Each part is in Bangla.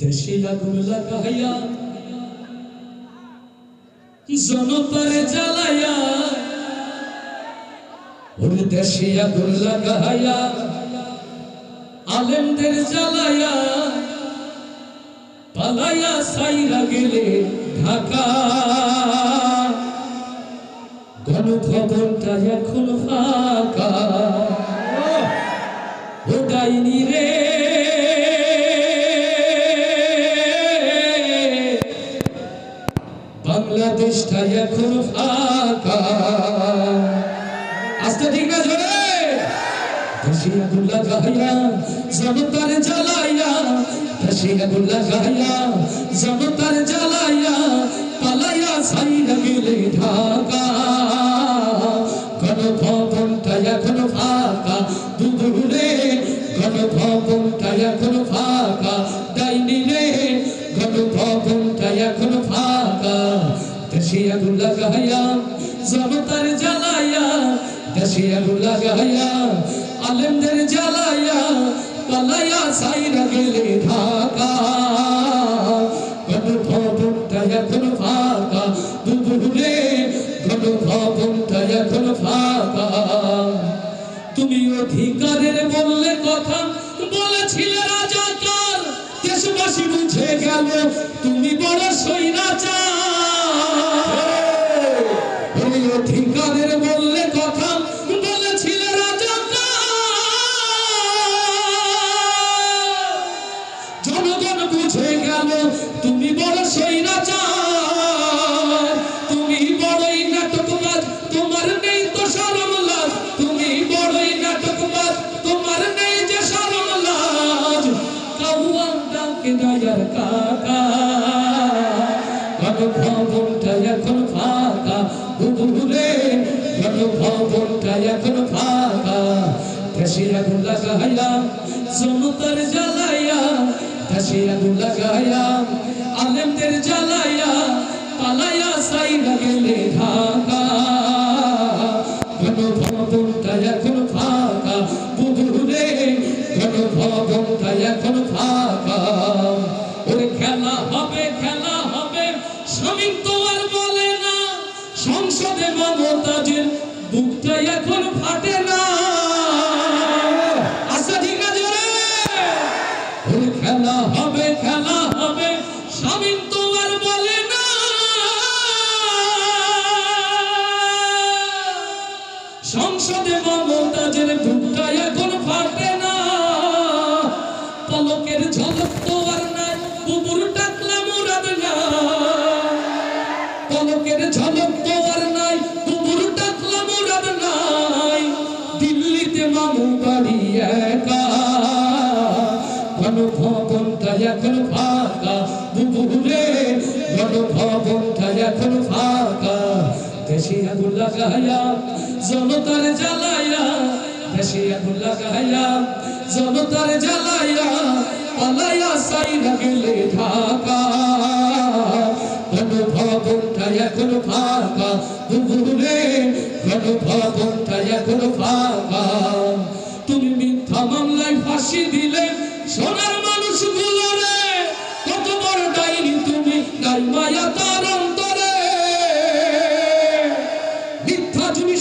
দেশে আগুন লাগাইয়া জনতারে জ্বালাইয়া ওর দেশে আগুন লাগাইয়া আলেমদের জ্বালাইয়া পালাইয়া সাইরা গেলে ঢাকা। গণভবনটা এখন ফাঁকা। ও ডাইনি বাংলাদেশটা এখন ফাঁকা। আস্তে ঠিক না, জোরে? দেশিয়া গুল্লা গাইয়া জনতার জ্বালাইয়া দেশিয়া গুল্লা গাইয়া জনতার জ্বালাইয়া, পালাইয়া সাইরা গেলে দেশিয়া গুল্লা গাইয়া জনতার জ্বালাইয়া দেশিয়া গুল্লা গাইয়া আলেমদের জ্বালাইয়া পালাইয়া সাইরা গেলে ঢাকা। তুমি অধিকারের বললে কথা, বলেছিলে দেশবাসী বুঝে গেল, তুমি বড় সৈরাচার দয়ার কাকা গণভবনটা এখন ফাঁকা। দুপুরে গণভবনটা এখন ফাঁকা। দেশে আগুন লাগাইয়া, জনতার জ্বালাইয়া দেশে আগুন লাগাইয়া, আলেমদের জ্বালাইয়া, পালাইয়া সাইরা গেলে আচ্ছা ঠিক আছে খেলা হবে খেলা হবে স্বামী তো আর বলে না। সংসদে বাড়ি একা গণভবনটা এখন ফাঁকা বুবুরে গণভবনটা এখন ফাঁকা দেশে আগুন লাগাইয়া জনতার জ্বালাইয়া দেশে আগুন লাগাইয়া জনতার জ্বালাইয়া, পালাইয়া সাইরা গেলে ঢাকা। গণভবনটা এখন ফাঁকা দুপুরে ফাঁকা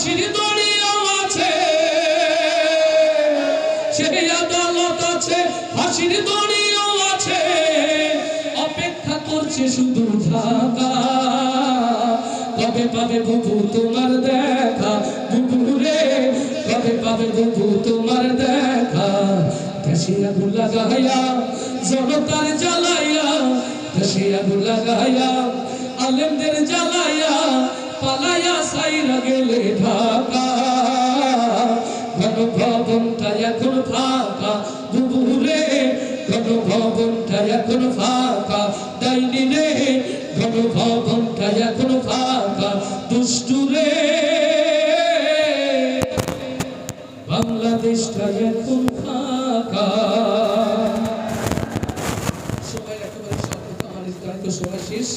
ফাঁসির দড়িও আছে। সেই আদালত আছে ফাঁসির দড়িও আছে। অপেক্ষা করছে শুধু ঢাকা। কবে পাবে বুবু তোমার দেখা? বুবুরে, কবে পাবে বুবু তোমার দেখা? দেশে আগুন লাগাইয়া জনতার জ্বালাইয়া দেশে আগুন লাগাইয়া আলেমদের জ্বালাইয়া পালায়া সাইরা গেলে ঢাকা। ঘন ভবনটা এখন ফাঁকা, দুপুরে ঘন ভবনটা এখন ফাঁকা। তাই নিলে ঘন ভবনটা এখন ফাঁকা। দুষ্টুরে বাংলাদেশটা এখন ফাঁকা। সবাই একেবারে সব কথা আমার শেষ।